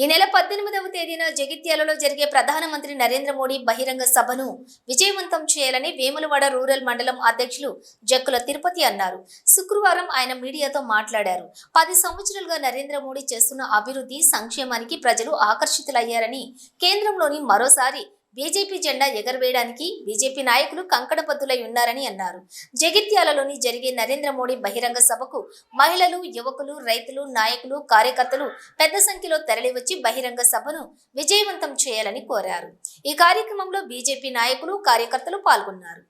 ఈ నెల పద్దెనిమిదవ తేదీన జగిత్యాలలో జరిగే ప్రధానమంత్రి నరేంద్ర మోడీ బహిరంగ సభను విజయవంతం చేయాలని వేములవాడ రూరల్ మండలం అధ్యక్షులు జక్కుల తిరుపతి అన్నారు. శుక్రవారం ఆయన మీడియాతో మాట్లాడారు. పది సంవత్సరాలుగా నరేంద్ర మోడీ చేస్తున్న అభివృద్ధి సంక్షేమానికి ప్రజలు ఆకర్షితులయ్యారని కేంద్రంలోని మరోసారి బీజేపీ జెండా ఎగరవేయడానికి బీజేపీ నాయకులు కంకణబద్దులై ఉన్నారని అన్నారు. జగిత్యాలలోని జరిగే నరేంద్ర మోడీ బహిరంగ సభకు మహిళలు యువకులు రైతులు నాయకులు కార్యకర్తలు పెద్ద సంఖ్యలో తరలివచ్చి బహిరంగ సభను విజయవంతం చేయాలని కోరారు. ఈ కార్యక్రమంలో బీజేపీ నాయకులు కార్యకర్తలు పాల్గొన్నారు.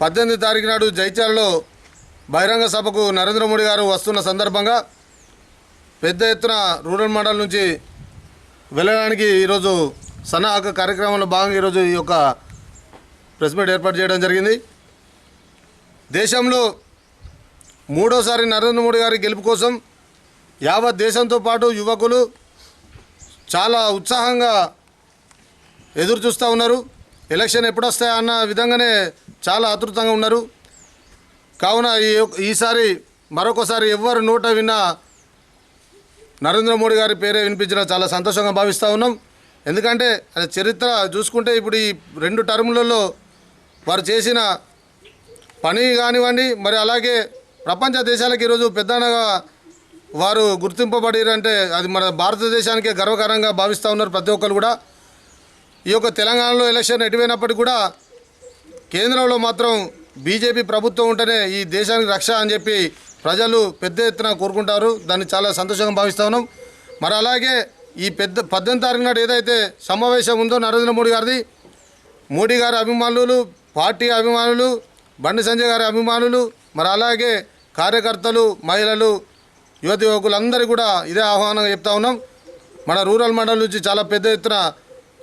పద్దెనిమిది తారీఖు నాడు జైత్యాలలో బహిరంగ సభకు నరేంద్ర మోడీ గారు వస్తున్న సందర్భంగా పెద్ద ఎత్తున రూరల్ మండలం నుంచి వెళ్ళడానికి ఈరోజు సన్నాహక కార్యక్రమంలో భాగంగా ఈరోజు ఈ యొక్క ప్రెస్ మీట్ ఏర్పాటు చేయడం జరిగింది. దేశంలో మూడోసారి నరేంద్ర మోడీ గారి గెలుపు కోసం యావత్ దేశంతో పాటు యువకులు చాలా ఉత్సాహంగా ఎదురు చూస్తూ ఉన్నారు. ఎలక్షన్ ఎప్పుడు అన్న విధంగానే చాలా ఆతృతంగా ఉన్నారు. కావున ఈ ఈసారి మరొకసారి ఎవరు నోట విన్నా నరేంద్ర మోడీ గారి పేరే వినిపించిన చాలా సంతోషంగా భావిస్తూ ఉన్నాం. ఎందుకంటే అది చరిత్ర చూసుకుంటే ఇప్పుడు ఈ రెండు టర్ములలో వారు చేసిన పని కానివ్వండి మరి అలాగే ప్రపంచ దేశాలకు ఈరోజు పెద్దనగా వారు గుర్తింపబడిరంటే అది మన భారతదేశానికే గర్వకారంగా భావిస్తూ ఉన్నారు ప్రతి ఒక్కరు కూడా. ఈ యొక్క తెలంగాణలో ఎలక్షన్ ఎటువైనప్పటికీ కూడా కేంద్రంలో మాత్రం బీజేపీ ప్రభుత్వం ఉంటేనే ఈ దేశానికి రక్ష అని చెప్పి ప్రజలు పెద్ద ఎత్తున కోరుకుంటారు. దాన్ని చాలా సంతోషంగా భావిస్తా ఉన్నాం. మరి అలాగే ఈ పెద్ద పద్దెనిమిది తారీఖు నాడు ఏదైతే సమావేశం ఉందో నరేంద్ర మోడీ గారిది మోడీ గారి అభిమానులు పార్టీ అభిమానులు బండి సంజయ్ గారి అభిమానులు మరి అలాగే కార్యకర్తలు మహిళలు యువతి యువకులందరూ కూడా ఇదే ఆహ్వానంగా చెప్తా ఉన్నాం. మన రూరల్ మండలం నుంచి చాలా పెద్ద ఎత్తున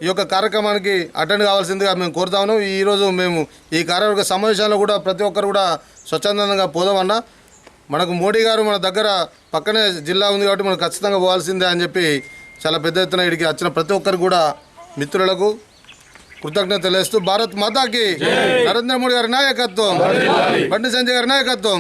ఈ యొక్క కార్యక్రమానికి అటెండ్ కావాల్సిందిగా మేము కోరుతా ఉన్నాం. ఈరోజు మేము ఈ కార్యవర్గ సమావేశాల్లో కూడా ప్రతి ఒక్కరు కూడా స్వచ్ఛందంగా పోదామన్నా మనకు మోడీ గారు మన దగ్గర పక్కనే జిల్లా ఉంది కాబట్టి మనం ఖచ్చితంగా పోవాల్సిందే అని చెప్పి చాలా పెద్ద ఎత్తున ఇక్కడికి వచ్చిన ప్రతి ఒక్కరు కూడా మిత్రులకు కృతజ్ఞత తెలియస్తూ భారత్ మాతాకి నరేంద్ర మోడీ గారి నాయకత్వం. బండి సంజయ్ గారి నాయకత్వం.